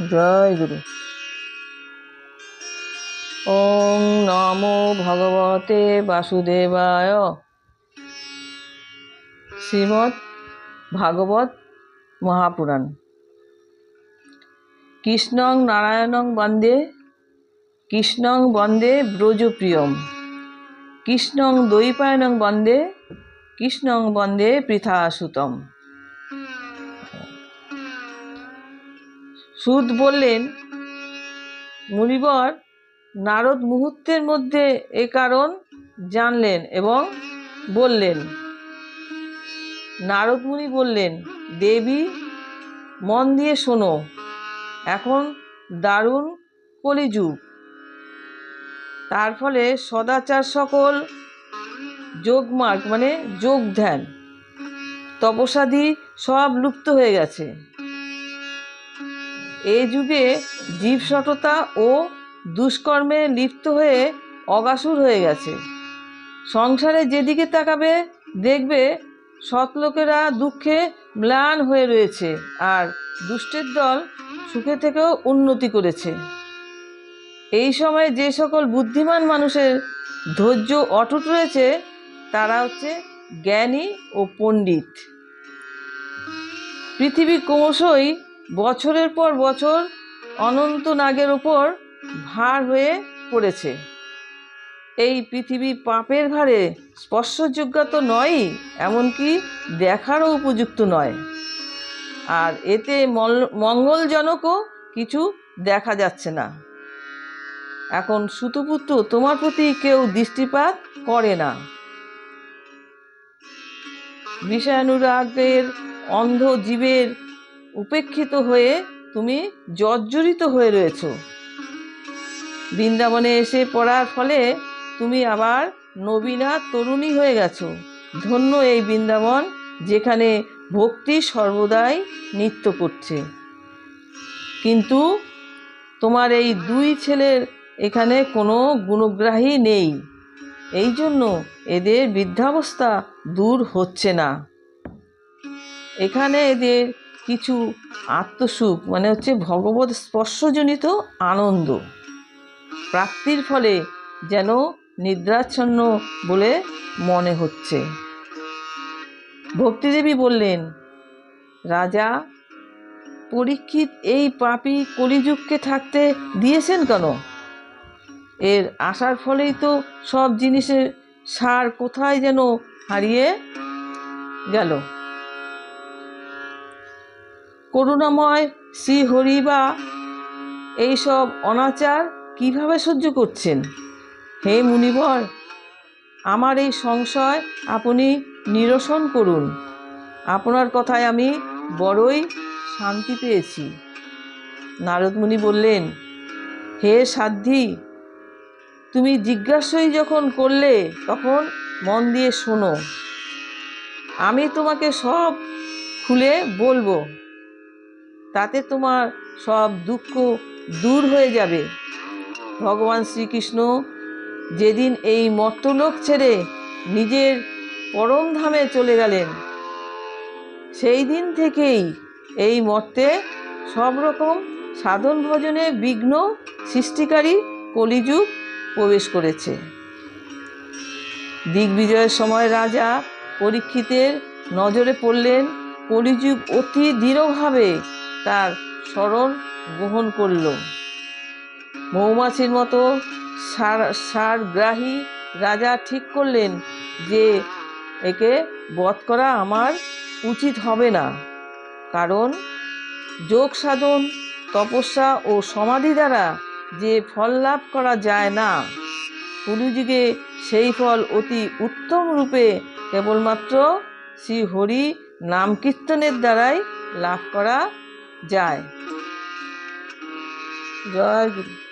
জয় গুরু। ওম নমো ভগবতে বাসুদেবায়। শ্রীমৎ ভাগবত মহাপুরাণ। কৃষ্ণং নারায়ণং বন্দে, কৃষ্ণং বন্দে ব্রজপ্রিয়ম। কৃষ্ণং দ্বৈপায়নং বন্দে, কৃষ্ণং বন্দে পৃথাসুতম। সুদ বললেন, মুনিবর, নারদ মুহূর্তের মধ্যে এ কারণ জানলেন এবং বললেন। নারদ মুনি বললেন, দেবী, মন দিয়ে শোনো, এখন দারুণ কলিযুগ। তার ফলে সদাচার সকল যোগমার্গ মানে যোগ ধ্যান তপসাদি সব লুপ্ত হয়ে গেছে। এই যুগে জীবসটতা ও দুষ্কর্মে লিপ্ত হয়ে অগাসুর হয়ে গেছে। সংসারে যেদিকে তাকাবে, দেখবে সৎলোকেরা দুঃখে ম্লান হয়ে রয়েছে আর দুষ্টের দল সুখে থেকেও উন্নতি করেছে। এই সময়ে যে সকল বুদ্ধিমান মানুষের ধৈর্য অটুট রয়েছে, তারা হচ্ছে জ্ঞানী ও পণ্ডিত। পৃথিবী ক্রমশই বছরের পর বছর অনন্ত নাগের ওপর ভার হয়ে পড়েছে। এই পৃথিবী পাপের ভারে স্পর্শযোগ্য তো নয়ই, এমনকি দেখারও উপযুক্ত নয়। আর এতে মঙ্গলজনকও কিছু দেখা যাচ্ছে না। এখন সুতপুত্র, তোমার প্রতি কেউ দৃষ্টিপাত করে না। বিষয়ানুরাগের অন্ধ জীবের উপেক্ষিত হয়ে তুমি জর্জরিত হয়ে রয়েছ। বৃন্দাবনে এসে পড়ার ফলে তুমি আবার নবীনা তরুণী হয়ে গেছো। ধন্য এই বৃন্দাবন যেখানে ভক্তি সর্বদাই নৃত্য করছে। কিন্তু তোমার এই দুই ছেলের এখানে কোনো গুণগ্রাহী নেই। এই জন্য এদের বৃদ্ধাবস্থা দূর হচ্ছে না। এখানে এদের কিছু আত্মসুখ মানে হচ্ছে ভগবত স্পর্শজনিত আনন্দ। প্রাপ্তির ফলে যেন নিদ্রাচ্ছন্ন বলে মনে হচ্ছে। ভক্তিদেবী বললেন, রাজা, পরীক্ষিত এই পাপী কলিযুগকে থাকতে দিয়েছেন কেন? এর আসার ফলেই তো সব জিনিসের সার কোথায় যেন হারিয়ে গেল? করুণাময় শ্রী হরি বা এইসব অনাচার কীভাবে সহ্য করছেন? হে মুনিবর, আমার এই সংশয় আপনি নিরসন করুন। আপনার কথায় আমি বড়ই শান্তি পেয়েছি। নারদমুনি বললেন, হে সাধ্যি তুমি জিজ্ঞাসাই যখন করলে তখন মন দিয়ে শোনো। আমি তোমাকে সব খুলে বলব। তাতে তোমার সব দুঃখ দূর হয়ে যাবে। ভগবান শ্রীকৃষ্ণ যেদিন এই মর্তলোক ছেড়ে নিজের পরম ধামে চলে গেলেন, সেই দিন থেকেই এই মর্তে সব রকম সাধন ভজনে বিঘ্ন সৃষ্টিকারী কলিযুগ প্রবেশ করেছে। দিগ্বিজয়ের সময় রাজা পরীক্ষিতের নজরে পড়লেন, কলিযুগ অতি দৃঢ়ভাবে তার স্মরণ গ্রহণ করল। মৌমাছির মতো সার, সারগ্রাহী রাজা ঠিক করলেন যে একে বধ করা আমার উচিত হবে না। কারণ যোগ সাধন তপস্যা ও সমাধি দ্বারা যে ফল লাভ করা যায় না কলিযুগে সেই ফল অতি উত্তম রূপে কেবলমাত্র শ্রী হরি নাম কীর্তনের দ্বারাই লাভ করা যায়। জয় গুরু।